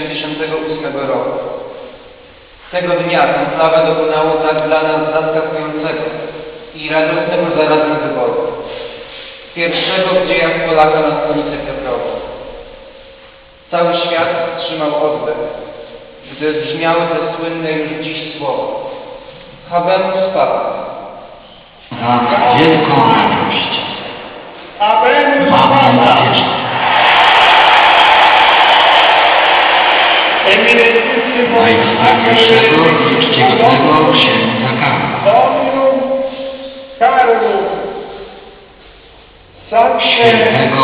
1978 roku. Tego dnia konklawę dokonało tak dla nas zaskakującego i radosnego zarazem wyboru. Pierwszego w dziejach Polaka na stolicy Piotrowej. Cały świat wstrzymał oddech, gdy brzmiały te słynne już dziś słowa. Habemus Papa. za wielką radość. Habemus Papa, Najwspanialszego i czcigodnego księdza Karla. Świętego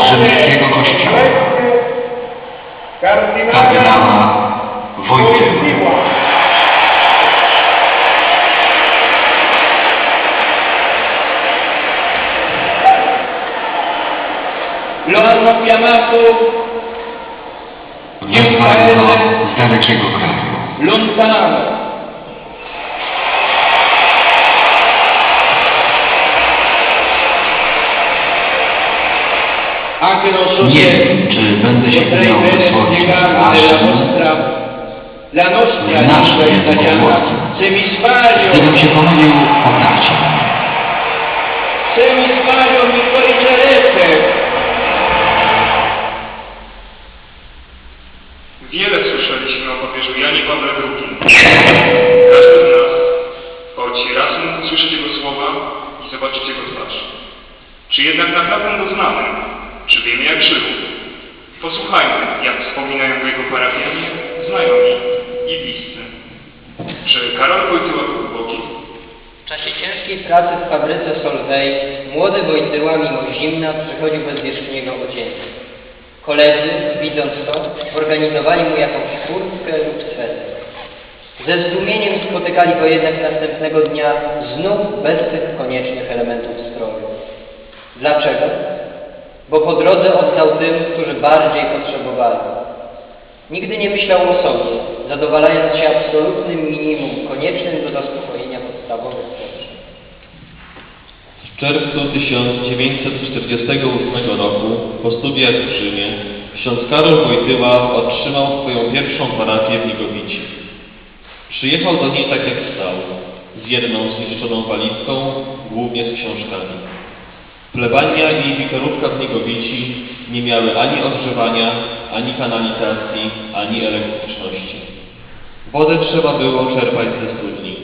rzymskiego kościoła. Kardynała. Wojtyła. Lo hanno chiamato dalekiego kraju. lontano, Nie wiem, czy będę się umiał bene wysłowić spiegarvi wyraźnie. della nostra la nostra W naszym sbaglio Gdybym się pomylił, poprawcie naprawdę go znamy? Czy wiemy jak żył? Posłuchajmy, jak wspominają go jego parafianie, znajomi i bliscy. Czy Karol Wojtyła był ubogi? W czasie ciężkiej pracy w fabryce Solvay młody Wojtyła mimo zimna przychodził bez wierzchniego odzienia. Koledzy, widząc to, organizowali mu jakąś kurtkę lub sweter. Ze zdumieniem spotykali go jednak następnego dnia znów bez tych koniecznych elementów stroju. Dlaczego? Bo po drodze oddał tym, którzy bardziej potrzebowali. Nigdy nie myślał o sobie, zadowalając się absolutnym minimum koniecznym do zaspokojenia podstawowych potrzeb. W czerwcu 1948 roku po studiach w Rzymie ksiądz Karol Wojtyła otrzymał swoją pierwszą parafię w Nigowici. Przyjechał do niej tak jak stał, z jedną zniszczoną walizką, głównie z książkami. Plebania i wiktorówka w Nigowici nie miały ani ogrzewania, ani kanalizacji, ani elektryczności. Wodę trzeba było czerpać ze studni.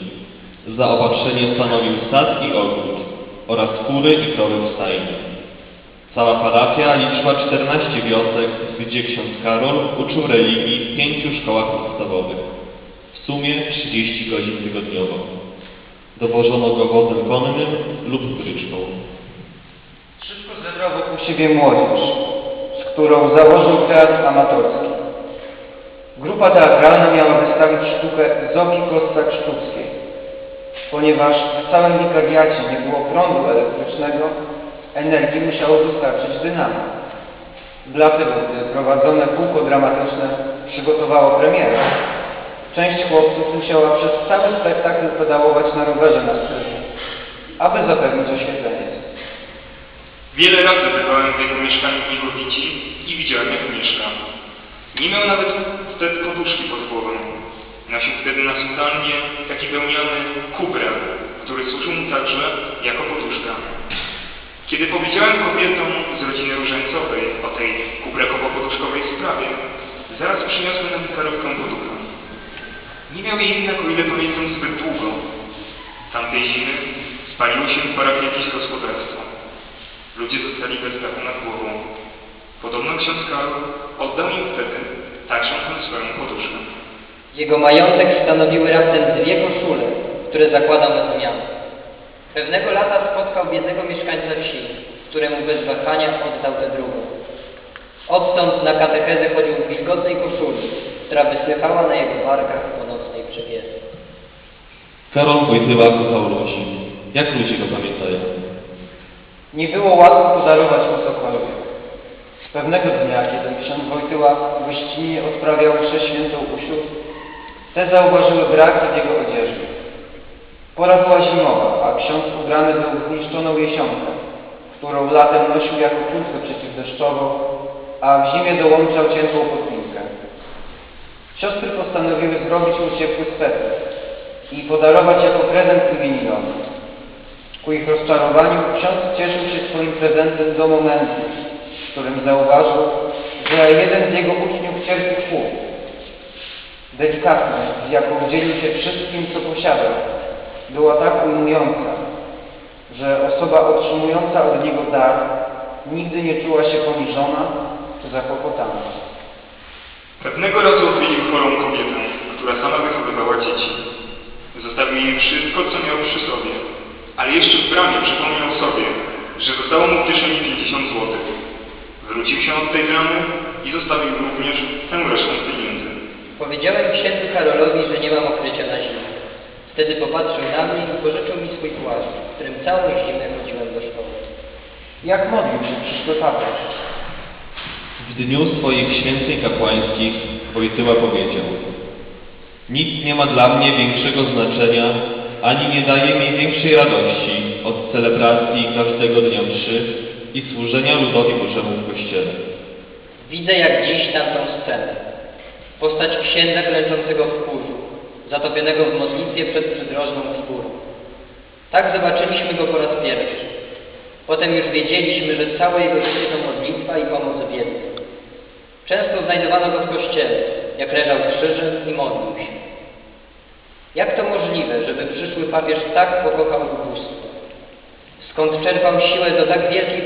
Zaopatrzenie stanowił sad i ogród oraz kury i krowy w stajni. Cała parafia liczyła 14 wiosek, gdzie ksiądz Karol uczył religii w pięciu szkołach podstawowych. W sumie 30 godzin tygodniowo. Dowożono go wozem konnym lub bryczką. Siebie młodzież, z którą założył teatr amatorski. Grupa teatralna miała wystawić sztukę Zoki Kossak-Sztuckiej. Ponieważ w całym wikariacie nie było prądu elektrycznego, energii musiało dostarczyć dynamo. Dlatego, gdy prowadzone kółko dramatyczne przygotowało premierę, część chłopców musiała przez cały spektakl pedałować na rowerze na scenie, aby zapewnić oświetlenie. Wiele razy bywałem w jego mieszkaniu w Nigowici i widziałem jak mieszka. Nie miał nawet wtedy poduszki pod głową. Nosił wtedy na sutannie taki wełniany kubrel, który służył mu także jako poduszka. Kiedy powiedziałem kobietom z rodziny różańcowej o tej kubrekowo-poduszkowej sprawie, zaraz przyniosły nam karówkę poducha. Nie miał jej jednak, o ile pamiętam, zbyt długo. Tamtej zimy spaliło się w parafii jakieś gospodarstwo. Ludzie zostali bez dachu nad głową. Podobno ksiądz Karol oddał im wtedy także tę swoją poduszkę. Jego majątek stanowiły raptem dwie koszule, które zakładał na zmianę. Pewnego lata spotkał biednego mieszkańca wsi, któremu bez wahania oddał tę drugą. Odtąd na katechezę chodził w wilgotnej koszuli, która wysychała na jego barkach po nocnej przebierze. Karol Wojtyła kochał ludzi. Jak ludzie go pamiętają? Nie było łatwo podarować mu cokolwiek. Pewnego dnia, kiedy ksiądz Wojtyła gościnnie odprawiał mszę świętą u sióstr, te zauważyły braki w jego odzieży. Pora była zimowa, a ksiądz ubrany był w zniszczoną jesionkę, którą latem nosił jako kurtkę przeciwdeszczową, a w zimie dołączał cienką podwójkę. Siostry postanowiły zrobić mu ciepły sweter i podarować jako prezent imieninowy. Ku ich rozczarowaniu ksiądz cieszył się swoim prezentem do momentu, w którym zauważył, że jeden z jego uczniów cierpi chłód. Delikatność, z jaką dzielił się wszystkim, co posiadał, była tak ujmująca, że osoba otrzymująca od niego dar nigdy nie czuła się poniżona czy zakłopotana. Pewnego razu odwiedził chorą kobietę, która sama wychowywała dzieci. Zostawił jej wszystko, co miał przy sobie, ale jeszcze w bramie przypomniał sobie, że zostało mu w kieszeni 50 zł. Wrócił się od tej bramy i zostawił również tę resztę pieniędzy. Powiedziałem księdzu Karolowi, że nie mam okrycia na zimę. Wtedy popatrzył na mnie i pożyczył mi swój płaszcz, w którym całą zimę chodziłem do szkoły. Jak modlił się przyszły? W dniu swoich święceń kapłańskich Wojtyła powiedział Nic nie ma dla mnie większego znaczenia, ani nie daje mi większej radości od celebracji każdego dnia mszy i służenia ludowi Bożemu w Kościele. Widzę jak dziś tamtą scenę. Postać księdza klęczącego w kurzu, zatopionego w modlitwie przed przydrożną figurą. Tak zobaczyliśmy go po raz pierwszy. Potem już wiedzieliśmy, że całe jego życie to modlitwa i pomoc biednym. Często znajdowano go w kościele, jak leżał krzyżem i modlił się. Jak to możliwe, żeby przyszły papież tak pokochał ubóstwo? Skąd czerpał siłę do tak wielkiej